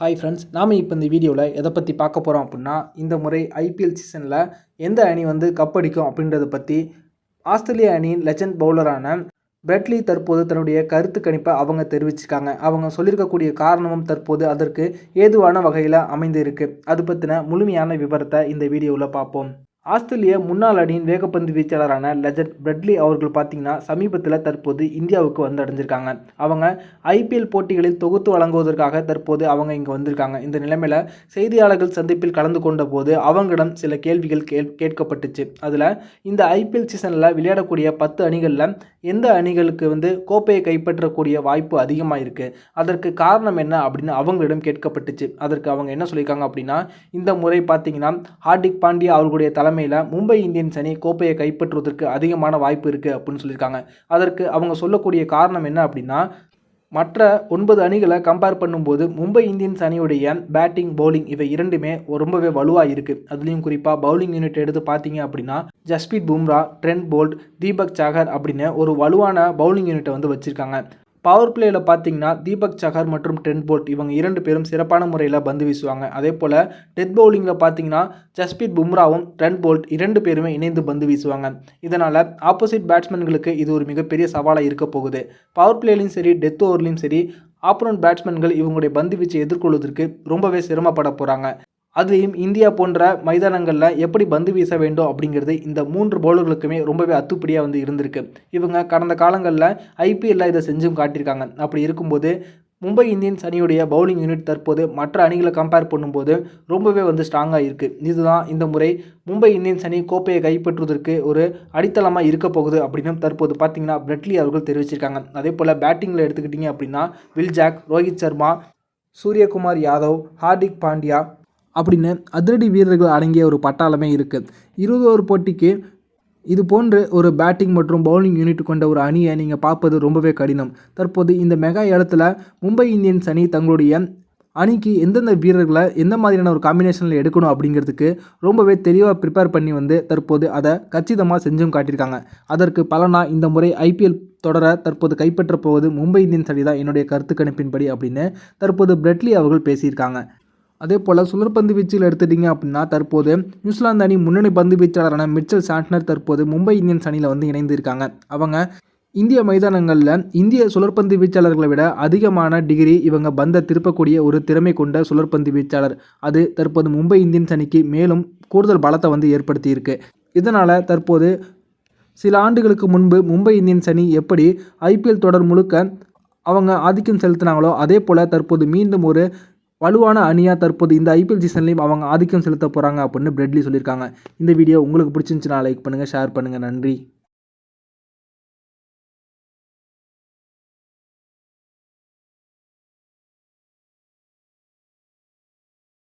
Hi friends நாம் இப்போ இந்த வீடியோவில் எதை பற்றி பார்க்க போகிறோம் அப்படின்னா இந்த முறை ஐபிஎல் சீசனில் எந்த அணி வந்து கப் அடிக்கும் அப்படின்றத பற்றி ஆஸ்திரேலிய அணியின் லெஜண்ட் பவுலரான பிரெட்லி தற்போது தன்னுடைய கருத்து கணிப்பை அவங்க தெரிவிச்சிருக்காங்க. அவங்க சொல்லியிருக்கக்கூடிய காரணமும் தற்போது அதற்கு ஏதுவான வகையில் அமைந்திருக்கு. அது பற்றின முழுமையான விவரத்தை இந்த வீடியோவில் பார்ப்போம். ஆஸ்திரேலிய முன்னாள் அணியின் வேகப்பந்து வீச்சாளரான லெஜண்ட் பிரெட்லி அவர்கள் பார்த்தீங்கன்னா சமீபத்தில் தற்போது இந்தியாவுக்கு வந்து அடைஞ்சிருக்காங்க அவங்க ஐபிஎல் போட்டிகளில் தொகுத்து வழங்குவதற்காக தற்போது அவங்க இங்கே வந்திருக்காங்க. இந்த நிலைமையில் செய்தியாளர்கள் சந்திப்பில் கலந்து கொண்ட போது அவங்களிடம் சில கேள்விகள் கேள் கேட்கப்பட்டுச்சு. அதில் இந்த ஐபிஎல் சீசனில் விளையாடக்கூடிய பத்து அணிகளில் எந்த அணிகளுக்கு வந்து கோப்பையை கைப்பற்றக்கூடிய வாய்ப்பு அதிகமாக இருக்குது அதற்கு காரணம் என்ன அப்படின்னு அவங்களிடம் கேட்கப்பட்டுச்சு. அதற்கு அவங்க என்ன சொல்லியிருக்காங்க அப்படின்னா இந்த முறை பார்த்தீங்கன்னா ஹார்திக் பாண்டியா அவர்களுடைய தலைமை தலைமையில் மும்பை இந்தியன்ஸ் அணி கோப்பையை கைப்பற்றுவதற்கு அதிகமான வாய்ப்பு இருக்குது அப்படின்னு சொல்லியிருக்காங்க. அதற்கு அவங்க சொல்லக்கூடிய காரணம் என்ன அப்படின்னா மற்ற ஒன்பது அணிகளை கம்பேர் பண்ணும்போது மும்பை இந்தியன்ஸ் அணியுடைய பேட்டிங் பவுலிங் இவை இரண்டுமே ரொம்பவே வலுவாக இருக்குது அதுலேயும் குறிப்பாக பவுலிங் யூனிட் எடுத்து பார்த்தீங்க அப்படின்னா ஜஸ்பீத் பும்ரா ட்ரெண்ட் போல்ட் தீபக் சாகர் அப்படின்னு ஒரு வலுவான பவுலிங் யூனிட்டை வந்து வச்சுருக்காங்க. பவர் பிளேயில் பார்த்தீங்கன்னா தீபக் சஹர் மற்றும் டென் போல்ட் இவங்க இரண்டு பேரும் சிறப்பான முறையில் பந்து வீசுவாங்க. அதே போல் டெத் பவுலிங்கில் பார்த்தீங்கன்னா ஜஸ்பீத் பும்ராவும் டென் போல்ட் இரண்டு பேருமே இணைந்து பந்து வீசுவாங்க. இதனால் ஆப்போசிட் பேட்ஸ்மேன்களுக்கு இது ஒரு மிகப்பெரிய சவாலாக இருக்க போகுது. பவர் பிளேலையும் சரி டெத் ஓவர்லையும் சரி ஆப்போனன்ட் பேட்ஸ்மேன்கள் இவங்களுடைய பந்து வீச்சை எதிர்கொள்வதற்கு ரொம்பவே சிரமப்பட போகிறாங்க அதுலேயும் இந்தியா போன்ற மைதானங்களில் எப்படி பந்து வீச வேண்டும் அப்படிங்கிறது இந்த மூன்று பவுலர்களுக்குமே ரொம்பவே அத்துப்படியாக வந்து இருந்திருக்கு. இவங்க கடந்த காலங்களில் ஐபிஎல்ல இதை செஞ்சும் காட்டியிருக்காங்க. அப்படி இருக்கும்போது மும்பை இந்தியன்ஸ் அணியுடைய பவுலிங் யூனிட் தற்போது மற்ற அணிகளை கம்பேர் பண்ணும்போது ரொம்பவே வந்து ஸ்ட்ராங்காக இருக்குது இதுதான் இந்த முறை மும்பை இந்தியன்ஸ் அணி கோப்பையை கைப்பற்றுவதற்கு ஒரு அடித்தளமாக இருக்க போகுது அப்படின்னு தற்போது பார்த்தீங்கன்னா பிரெட்லி அவர்கள் தெரிவிச்சிருக்காங்க. அதே போல் பேட்டிங்கில் எடுத்துக்கிட்டிங்க அப்படின்னா வில் ஜாக் ரோஹித் சர்மா சூரியகுமார் யாதவ் ஹார்திக் பாண்டியா அப்படின்னு அதிரடி வீரர்கள் அடங்கிய ஒரு பட்டாளமே இருக்குது இருபது ஓவர் போட்டிக்கு இது போன்று ஒரு பேட்டிங் மற்றும் பவுலிங் யூனிட் கொண்ட ஒரு அணியை நீங்கள் பார்ப்பது ரொம்பவே கடினம். தற்போது இந்த மெகா இடத்துல மும்பை இந்தியன்ஸ் அணி தங்களுடைய அணிக்கு எந்தெந்த வீரர்களை எந்த மாதிரியான ஒரு காம்பினேஷனில் எடுக்கணும் அப்படிங்கிறதுக்கு ரொம்பவே தெளிவாக ப்ரிப்பேர் பண்ணி வந்து தற்போது அதை கச்சிதமாக செஞ்சும் காட்டியிருக்காங்க. அதற்கு பலனாக இந்த முறை ஐபிஎல் தொடர தற்போது கைப்பற்ற போவது மும்பை இந்தியன்ஸ் அணி தான் என்னுடைய கருத்து கணிப்பின்படி அப்படின்னு தற்போது பிரெட்லி அவர்கள் பேசியிருக்காங்க. அதே போல் சுழற்பந்து வீச்சில் எடுத்துட்டிங்க அப்படின்னா தற்போது நியூசிலாந்து அணி முன்னணி பந்து வீச்சாளரான மிச்சல் சாண்ட்னர் தற்போது மும்பை இந்தியன்ஸ் அணியில் வந்து இணைந்திருக்காங்க. அவங்க இந்திய மைதானங்களில் இந்திய சுழற்பந்து வீச்சாளர்களை விட அதிகமான டிகிரி இவங்க பந்தை திருப்பக்கூடிய ஒரு திறமை கொண்ட சுழற்பந்து வீச்சாளர். அது தற்போது மும்பை இந்தியன்ஸ் அணிக்கு மேலும் கூடுதல் பலத்தை வந்து ஏற்படுத்தியிருக்கு. இதனால் தற்போது சில ஆண்டுகளுக்கு முன்பு மும்பை இந்தியன்ஸ் அணி எப்படி ஐபிஎல் தொடர் முழுக்க அவங்க ஆதிக்கம் செலுத்தினாங்களோ அதே போல் தற்போது மீண்டும் ஒரு வலுவான அணியாக தற்போது இந்த ஐபிஎல் சீசன்லேயும் அவங்க ஆதிக்கம் செலுத்த போகிறாங்க அப்படின்னு பிரெட்லி சொல்லியிருக்காங்க. இந்த வீடியோ உங்களுக்கு பிடிச்சிருந்துச்சுன்னா லைக் பண்ணுங்கள் ஷேர் பண்ணுங்கள் நன்றி.